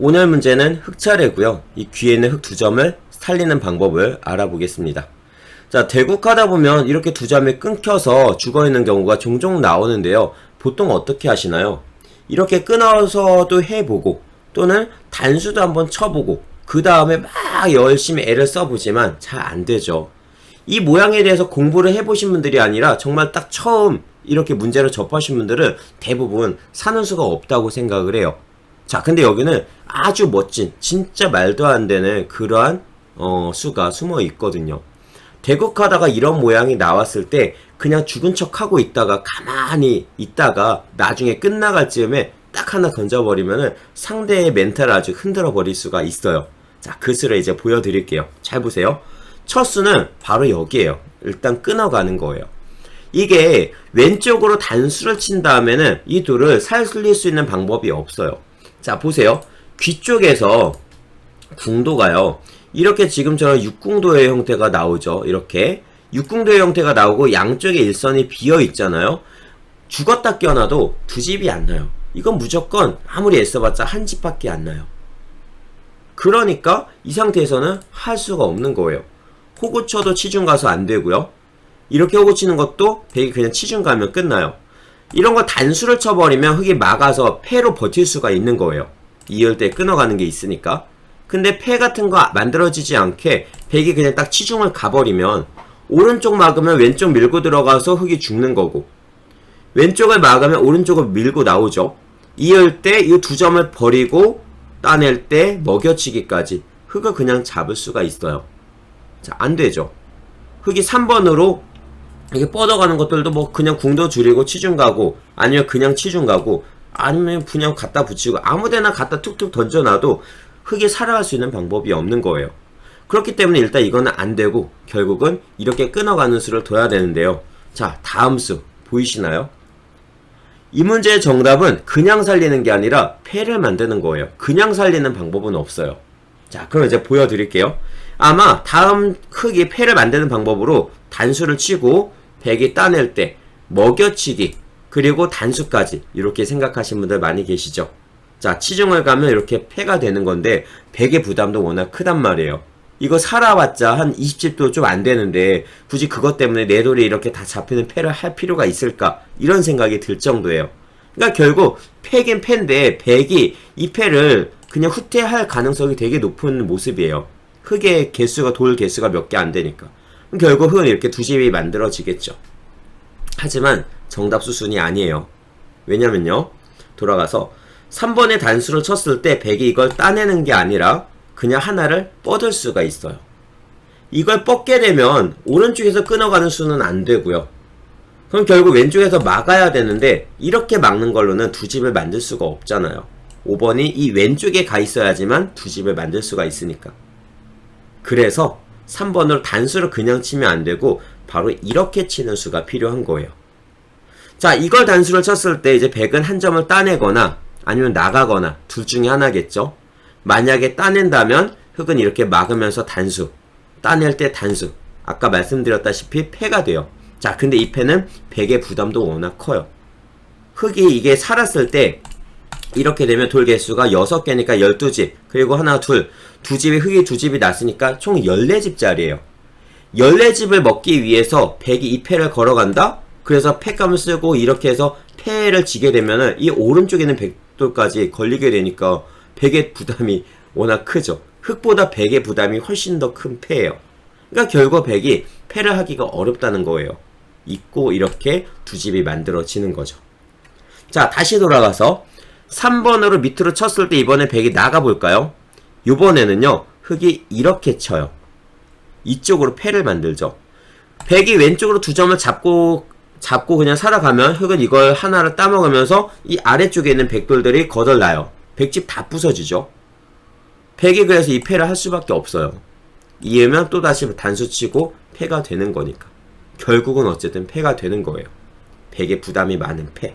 오늘 문제는 흙 차례고요. 이 귀에 있는 흙두 점을 살리는 방법을 알아보겠습니다. 자, 대국하다 보면 이렇게 두 점이 끊겨서 죽어 있는 경우가 종종 나오는데요. 보통 어떻게 하시나요? 이렇게 끊어서도 해보고 또는 단수도 한번 쳐보고 그 다음에 막 열심히 애를 써보지만 잘 안 되죠. 이 모양에 대해서 공부를 해보신 분들이 아니라 정말 딱 처음 이렇게 문제를 접하신 분들은 대부분 사는 수가 없다고 생각을 해요. 자, 근데 여기는 아주 멋진, 진짜 말도 안 되는 그러한, 어, 수가 숨어 있거든요. 대국하다가 이런 모양이 나왔을 때 그냥 죽은 척 하고 있다가 가만히 있다가 나중에 끝나갈 즈음에 딱 하나 던져버리면은 상대의 멘탈을 아주 흔들어 버릴 수가 있어요. 자, 그 수를 이제 보여드릴게요. 잘 보세요. 첫 수는 바로 여기에요. 일단 끊어가는 거예요. 이게 왼쪽으로 단수를 친 다음에는 이 둘을 살릴 수 있는 방법이 없어요. 자, 보세요. 귀 쪽에서 궁도가요. 이렇게 지금처럼 육궁도의 형태가 나오죠. 이렇게. 육궁도의 형태가 나오고 양쪽에 일선이 비어 있잖아요. 죽었다 깨어나도 두 집이 안 나요. 이건 무조건 아무리 애써봤자 한 집밖에 안 나요. 그러니까 이 상태에서는 할 수가 없는 거예요. 호구 쳐도 치중 가서 안 되고요. 이렇게 호구 치는 것도 백이 그냥 치중 가면 끝나요. 이런 거 단수를 쳐버리면 흙이 막아서 패로 버틸 수가 있는 거예요. 이을 때 끊어가는 게 있으니까. 근데 패 같은 거 만들어지지 않게 백이 그냥 딱 치중을 가버리면 오른쪽 막으면 왼쪽 밀고 들어가서 흙이 죽는 거고 왼쪽을 막으면 오른쪽을 밀고 나오죠. 이을 때 이 두 점을 버리고 따낼 때 먹여치기까지 흙을 그냥 잡을 수가 있어요. 자, 안 되죠. 흙이 3번으로 이게 뻗어가는 것들도 뭐 그냥 궁도 줄이고 치중 가고 아니면 그냥 치중 가고 아니면 그냥 갖다 붙이고 아무데나 갖다 툭툭 던져놔도 흙이 살아갈 수 있는 방법이 없는 거예요. 그렇기 때문에 일단 이거는 안 되고 결국은 이렇게 끊어가는 수를 둬야 되는데요. 자, 다음 수 보이시나요? 이 문제의 정답은 그냥 살리는 게 아니라 패를 만드는 거예요. 그냥 살리는 방법은 없어요. 자, 그럼 이제 보여드릴게요. 아마 다음 흙이 패를 만드는 방법으로 단수를 치고 백이 따낼 때 먹여치기 그리고 단수까지 이렇게 생각하시는 분들 많이 계시죠. 자, 치중을 가면 이렇게 패가 되는 건데 백의 부담도 워낙 크단 말이에요. 이거 살아봤자 한 20집도 좀 안 되는데 굳이 그것 때문에 내 돌이 이렇게 다 잡히는 패를 할 필요가 있을까 이런 생각이 들 정도예요. 그러니까 결국 패긴 패인데 백이 이 패를 그냥 후퇴할 가능성이 되게 높은 모습이에요. 흙의 개수가 돌 개수가 몇 개 안 되니까 결국 흙은 이렇게 두 집이 만들어지겠죠. 하지만 정답 수순이 아니에요. 왜냐면요. 돌아가서 3번의 단수를 쳤을 때 백이 이걸 따내는 게 아니라 그냥 하나를 뻗을 수가 있어요. 이걸 뻗게 되면 오른쪽에서 끊어가는 수는 안 되고요. 그럼 결국 왼쪽에서 막아야 되는데 이렇게 막는 걸로는 두 집을 만들 수가 없잖아요. 5번이 이 왼쪽에 가 있어야지만 두 집을 만들 수가 있으니까. 그래서 3번으로 단수를 그냥 치면 안 되고 바로 이렇게 치는 수가 필요한 거예요. 자, 이걸 단수를 쳤을 때 이제 100은 한 점을 따내거나 아니면 나가거나 둘 중에 하나겠죠. 만약에 따낸다면 흙은 이렇게 막으면서 단수, 따낼 때 단수. 아까 말씀드렸다시피 패가 돼요. 자, 근데 이 패는 100의 부담도 워낙 커요. 흙이 이게 살았을 때 이렇게 되면 돌 개수가 6개니까 12집, 그리고 하나, 둘, 두 집이 흙이 두 집이 났으니까 총 14집짜리예요. 14집을 먹기 위해서 100이 2패를 걸어간다? 그래서 패감을 쓰고 이렇게 해서 패를 지게 되면은 이 오른쪽에 있는 백돌까지 걸리게 되니까 100의 부담이 워낙 크죠. 흙보다 100의 부담이 훨씬 더 큰 패예요. 그러니까 결국 100이 패를 하기가 어렵다는 거예요. 있고 이렇게 두 집이 만들어지는 거죠. 자, 다시 돌아가서 3번으로 밑으로 쳤을 때 이번에 100이 나가 볼까요? 이번에는요. 흙이 이렇게 쳐요. 이쪽으로 패를 만들죠. 100이 왼쪽으로 두 점을 잡고 잡고 그냥 살아가면 흙은 이걸 하나를 따먹으면서 이 아래쪽에 있는 백돌들이 거덜나요. 백집 다 부서지죠. 백이 그래서 이 패를 할 수밖에 없어요. 이으면 또다시 단수 치고 패가 되는 거니까. 결국은 어쨌든 패가 되는 거예요. 백의 부담이 많은 패.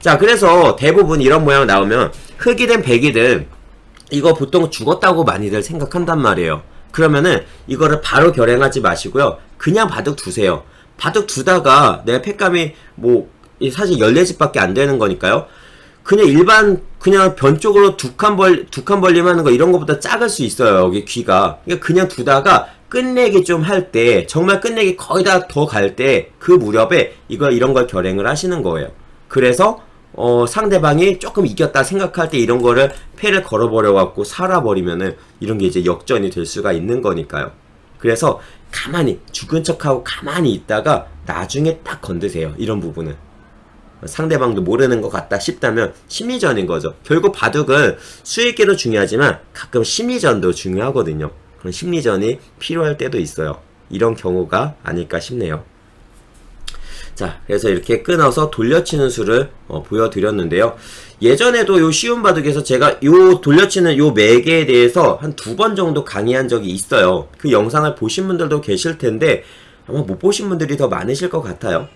자, 그래서 대부분 이런 모양 나오면 흙이든 백이든 이거 보통 죽었다고 많이들 생각한단 말이에요. 그러면은 이거를 바로 결행하지 마시고요. 그냥 바둑 두세요. 바둑 두다가 내 패감이 뭐이 사실 14집밖에 안 되는 거니까요. 그냥 일반 그냥 변 쪽으로 두 칸 벌 두 칸 벌림 하는 거 이런 것보다 작을 수 있어요 여기 귀가 그러니까 그냥 두다가 끝내기 좀 할 때 정말 끝내기 거의 다 더 갈 때 그 무렵에 이거 이런 걸 결행을 하시는 거예요 그래서 어 상대방이 조금 이겼다 생각할 때 이런 거를 패를 걸어버려 갖고 살아버리면은 이런 게 이제 역전이 될 수가 있는 거니까요 그래서 가만히 죽은 척하고 가만히 있다가 나중에 딱 건드세요 이런 부분은 상대방도 모르는 것 같다 싶다면 심리전인 거죠. 결국 바둑은 수익계도 중요하지만 가끔 심리전도 중요하거든요. 그런 심리전이 필요할 때도 있어요. 이런 경우가 아닐까 싶네요. 자, 그래서 이렇게 끊어서 돌려치는 수를 어, 보여드렸는데요. 예전에도 요 쉬운 바둑에서 제가 요 돌려치는 요 매개에 대해서 한 두 번 정도 강의한 적이 있어요. 그 영상을 보신 분들도 계실 텐데 아마 못 보신 분들이 더 많으실 것 같아요.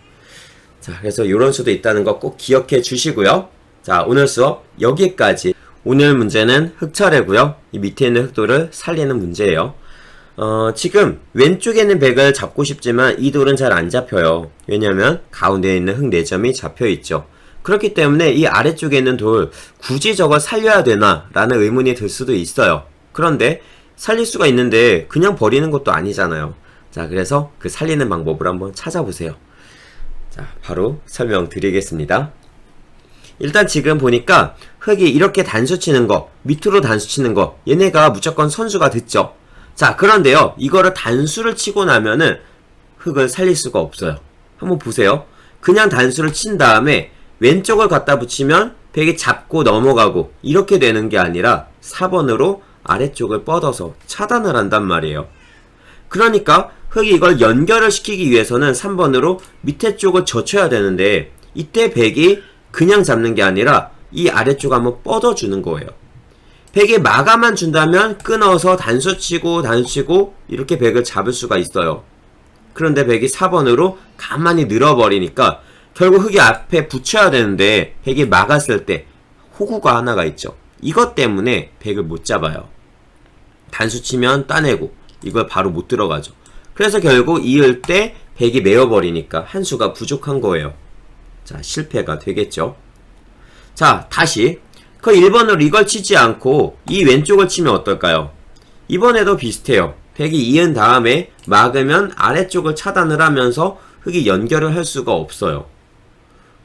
자, 그래서 이런 수도 있다는 거 꼭 기억해 주시고요. 자, 오늘 수업 여기까지. 오늘 문제는 흑차례고요. 이 밑에 있는 흑돌을 살리는 문제예요. 어, 지금 왼쪽에 있는 백을 잡고 싶지만 이 돌은 잘 안 잡혀요. 왜냐면 가운데에 있는 흑 4점이 잡혀 있죠. 그렇기 때문에 이 아래쪽에 있는 돌 굳이 저걸 살려야 되나 라는 의문이 들 수도 있어요. 그런데 살릴 수가 있는데 그냥 버리는 것도 아니잖아요. 자, 그래서 그 살리는 방법을 한번 찾아보세요. 자, 바로 설명드리겠습니다. 일단 지금 보니까 흙이 이렇게 단수 치는 거, 밑으로 단수 치는 거, 얘네가 무조건 선수가 듣죠. 자, 그런데요, 이거를 단수를 치고 나면은 흙을 살릴 수가 없어요. 한번 보세요. 그냥 단수를 친 다음에 왼쪽을 갖다 붙이면 백이 잡고 넘어가고 이렇게 되는 게 아니라 4번으로 아래쪽을 뻗어서 차단을 한단 말이에요. 그러니까 흙이 이걸 연결을 시키기 위해서는 3번으로 밑에 쪽을 젖혀야 되는데 이때 백이 그냥 잡는 게 아니라 이 아래쪽 한번 뻗어주는 거예요. 백에 마감만 준다면 끊어서 단수 치고 단수 치고 이렇게 백을 잡을 수가 있어요. 그런데 백이 4번으로 가만히 늘어버리니까 결국 흙이 앞에 붙여야 되는데 백이 막았을 때 호구가 하나가 있죠. 이것 때문에 백을 못 잡아요. 단수 치면 따내고 이걸 바로 못 들어가죠. 그래서 결국 이을 때 백이 메어버리니까 한 수가 부족한 거예요. 자, 실패가 되겠죠. 자, 다시. 그 1번으로 이걸 치지 않고 이 왼쪽을 치면 어떨까요? 이번에도 비슷해요. 백이 이은 다음에 막으면 아래쪽을 차단을 하면서 흙이 연결을 할 수가 없어요.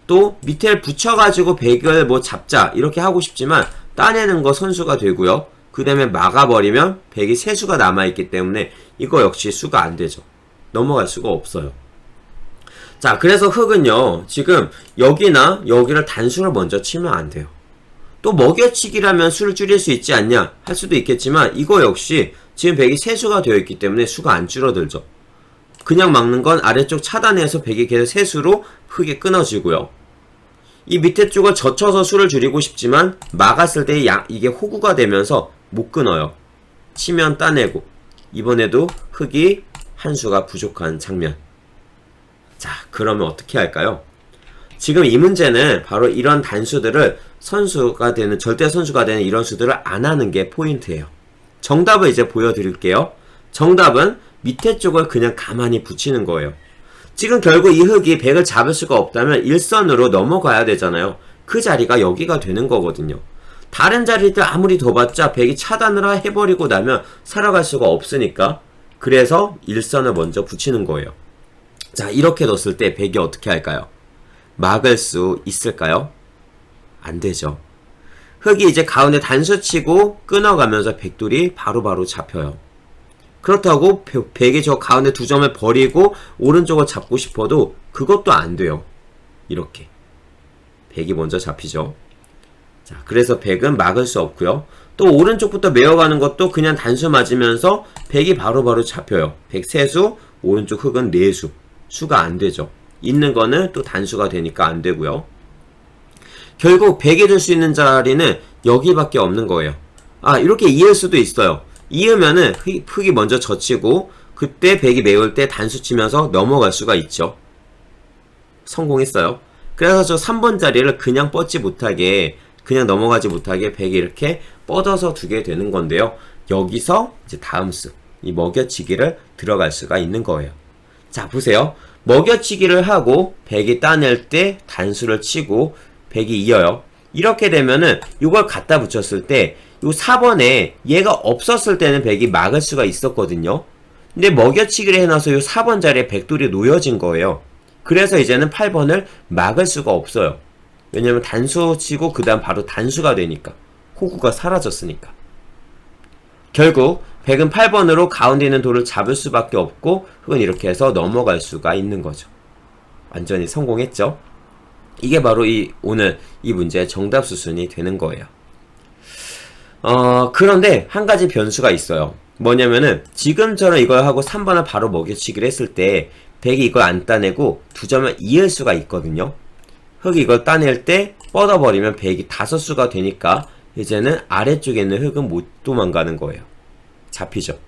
또 밑에 붙여가지고 백을 뭐 잡자 이렇게 하고 싶지만 따내는 거 선수가 되고요. 그 다음에 막아버리면 백이 세 수가 남아있기 때문에 이거 역시 수가 안 되죠. 넘어갈 수가 없어요. 자, 그래서 흙은요, 지금 여기나 여기를 단수를 먼저 치면 안 돼요. 또 먹여치기라면 수를 줄일 수 있지 않냐 할 수도 있겠지만 이거 역시 지금 백이 세 수가 되어 있기 때문에 수가 안 줄어들죠. 그냥 막는 건 아래쪽 차단해서 백이 계속 세 수로 흙이 끊어지고요. 이 밑에 쪽을 젖혀서 수를 줄이고 싶지만 막았을 때 양, 이게 호구가 되면서 못 끊어요. 치면 따내고 이번에도 흙이 한 수가 부족한 장면. 자, 그러면 어떻게 할까요? 지금 이 문제는 바로 이런 단수들을 선수가 되는 절대 선수가 되는 이런 수들을 안 하는 게 포인트예요. 정답을 이제 보여드릴게요. 정답은 밑에 쪽을 그냥 가만히 붙이는 거예요. 지금 결국 이 흙이 백을 잡을 수가 없다면 일선으로 넘어가야 되잖아요. 그 자리가 여기가 되는 거거든요. 다른 자리들 아무리 더 봤자 백이 차단을 해버리고 나면 살아갈 수가 없으니까 그래서 일선을 먼저 붙이는 거예요. 자 이렇게 뒀을 때 백이 어떻게 할까요? 막을 수 있을까요? 안 되죠. 흙이 이제 가운데 단수 치고 끊어가면서 백돌이 바로바로 잡혀요. 그렇다고 백이 저 가운데 두 점을 버리고 오른쪽을 잡고 싶어도 그것도 안 돼요. 이렇게. 백이 먼저 잡히죠. 자, 그래서 백은 막을 수 없고요. 또 오른쪽부터 메어가는 것도 그냥 단수 맞으면서 백이 바로바로 잡혀요. 백 세수, 오른쪽 흙은 네수. 수가 안 되죠. 있는 거는 또 단수가 되니까 안 되고요. 결국 백이 될 수 있는 자리는 여기밖에 없는 거예요. 아, 이렇게 이을 수도 있어요. 이으면은 흙이 먼저 젖히고 그때 백이 메울 때 단수 치면서 넘어갈 수가 있죠. 성공했어요. 그래서 저 3번 자리를 그냥 뻗지 못하게 그냥 넘어가지 못하게 백이 이렇게 뻗어서 두게 되는 건데요. 여기서 이제 다음 수, 이 먹여치기를 들어갈 수가 있는 거예요. 자, 보세요. 먹여치기를 하고 백이 따낼 때 단수를 치고 백이 이어요. 이렇게 되면은 이걸 갖다 붙였을 때요 4번에 얘가 없었을 때는 백이 막을 수가 있었거든요. 근데 먹여치기를 해놔서 요 4번 자리에 백돌이 놓여진 거예요. 그래서 이제는 8번을 막을 수가 없어요. 왜냐면 단수 치고 그 다음 바로 단수가 되니까. 호구가 사라졌으니까. 결국 백은 8번으로 가운데 있는 돌을 잡을 수밖에 없고 흑은 이렇게 해서 넘어갈 수가 있는 거죠. 완전히 성공했죠. 이게 바로 이 오늘 이 문제의 정답 수순이 되는 거예요. 어, 그런데 한 가지 변수가 있어요. 뭐냐면은 지금처럼 이걸 하고 3번을 바로 먹여치기를 했을 때 백이 이걸 안 따내고 두 점을 이을 수가 있거든요. 흑이 이걸 따낼 때 뻗어버리면 백이 다섯 수가 되니까 이제는 아래쪽에 있는 흑은 못 도망가는 거예요. 잡히죠.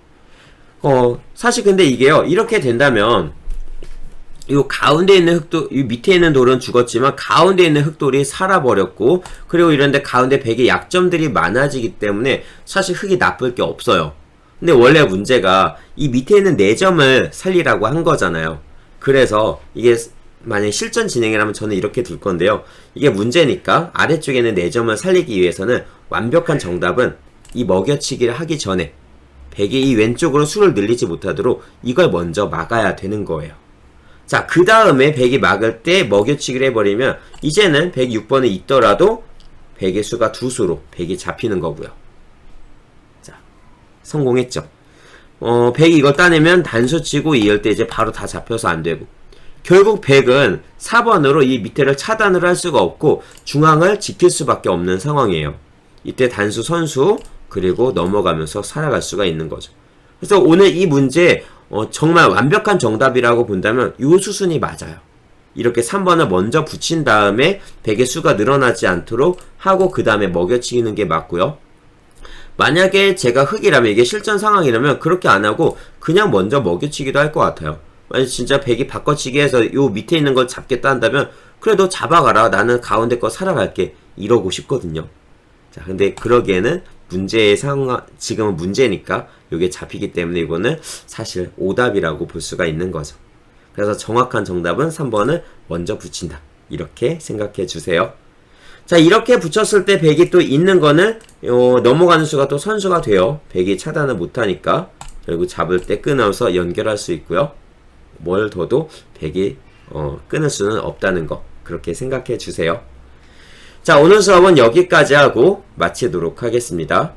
어, 사실 근데 이게요, 이렇게 된다면, 요 가운데 있는 흑돌, 이 밑에 있는 돌은 죽었지만 가운데 있는 흑돌이 살아버렸고, 그리고 이런데 가운데 백의 약점들이 많아지기 때문에 사실 흑이 나쁠 게 없어요. 근데 원래 문제가 이 밑에 있는 4점을 살리라고 한 거잖아요. 그래서 이게 만약 실전 진행이라면 저는 이렇게 둘 건데요. 이게 문제니까 아래쪽에 있는 4점을 살리기 위해서는 완벽한 정답은 이 먹여치기를 하기 전에 백이 이 왼쪽으로 수를 늘리지 못하도록 이걸 먼저 막아야 되는 거예요. 자, 그 다음에 백이 막을 때 먹여치기를 해버리면 이제는 106번에 있더라도 백의 수가 두 수로 백이 잡히는 거고요. 자, 성공했죠. 어, 백이 이걸 따내면 단수 치고 이을 때 이제 바로 다 잡혀서 안 되고 결국 백은 4번으로 이 밑에를 차단을 할 수가 없고 중앙을 지킬 수밖에 없는 상황이에요. 이때 단수 선수 그리고 넘어가면서 살아갈 수가 있는 거죠. 그래서 오늘 이 문제 어, 정말 완벽한 정답이라고 본다면 이 수순이 맞아요. 이렇게 3번을 먼저 붙인 다음에 백의 수가 늘어나지 않도록 하고 그 다음에 먹여치기는 게 맞고요. 만약에 제가 흑이라면 이게 실전 상황이라면 그렇게 안 하고 그냥 먼저 먹여치기도 할 것 같아요. 만약 진짜 백이 바꿔치기 해서 요 밑에 있는 걸 잡겠다 한다면 그래 도 잡아가라 나는 가운데 거 살아갈게 이러고 싶거든요. 자 근데 그러기에는 문제의 상황 지금은 문제니까 이게 잡히기 때문에 이거는 사실 오답이라고 볼 수가 있는 거죠. 그래서 정확한 정답은 3번을 먼저 붙인다. 이렇게 생각해 주세요. 자 이렇게 붙였을 때 백이 또 있는 거는 어, 넘어가는 수가 또 선수가 돼요. 백이 차단을 못하니까 그리고 잡을 때 끊어서 연결할 수 있고요. 뭘 둬도 백이 어, 끊을 수는 없다는 거 그렇게 생각해 주세요. 자 오늘 수업은 여기까지 하고 마치도록 하겠습니다.